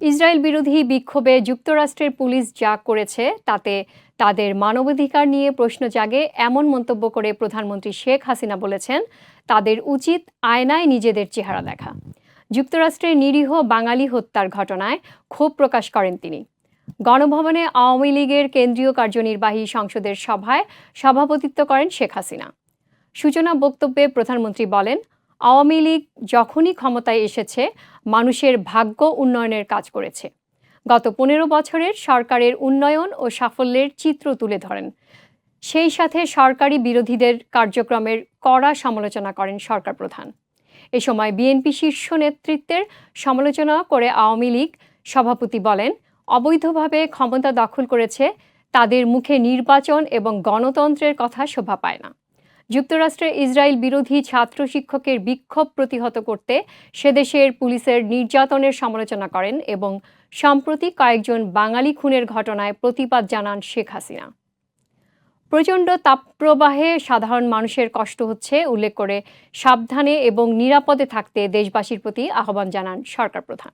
Israel বিরোধী বিক্ষোভে যুক্তরাষ্ট্রের পুলিশ যা করেছে, তাতে তাদের মানবাধিকার নিয়ে প্রশ্ন জাগে এমন মন্তব্য করে প্রধানমন্ত্রী শেখ হাসিনা বলেছেন, তাদের উচিত আয়নায় নিজেদের চেহারা দেখা। যুক্তরাষ্ট্রের নিরীহ বাঙালি হত্যার ঘটনায় ক্ষোভ প্রকাশ করেন তিনি। গণভবনে আওয়ামী লীগের কেন্দ্রীয় কার্যনির্বাহী সংসদের সভায় সভাপতিত্ব করেন শেখ হাসিনা। সূচনা বক্তব্যে প্রধানমন্ত্রী বলেন আওয়ামী লীগ যখনই ক্ষমতায় এসেছে, মানুষের ভাগ্য উন্নয়নের কাজ করেছে। গত পনেরো বছরের সরকারের উন্নয়ন ও সাফল্যের চিত্র তুলে ধরেন। সেই সাথে সরকারি বিরোধীদের কার্যক্রমের কড়া সমালোচনা করেন সরকার প্রধান। এ সময় বিএনপি শীর্ষ নেতৃত্বের সমালোচনা করে আওয়ামী লীগ সভাপতি বলেন, অবৈধভাবে ক্ষমতা দখল করেছে, তাদের মুখে নির্বাচন এবং গণতন্ত্রের কথা শোভা পায় না। যুক্তরাষ্ট্রের ইসরায়েল বিরোধী ছাত্র শিক্ষকের বিক্ষোভ প্রতিহত করতে সেদেশের পুলিশের নির্যাতনের সমালোচনা করেন এবং সম্প্রতি কয়েকজন বাঙালি খুনের ঘটনায় প্রতিবাদ জানান শেখ হাসিনা। প্রচণ্ড তাপপ্রবাহে সাধারণ মানুষের কষ্ট হচ্ছে, উল্লেখ করে সাবধানে এবং নিরাপদে থাকতে দেশবাসীর প্রতি আহ্বান জানান সরকার প্রধান।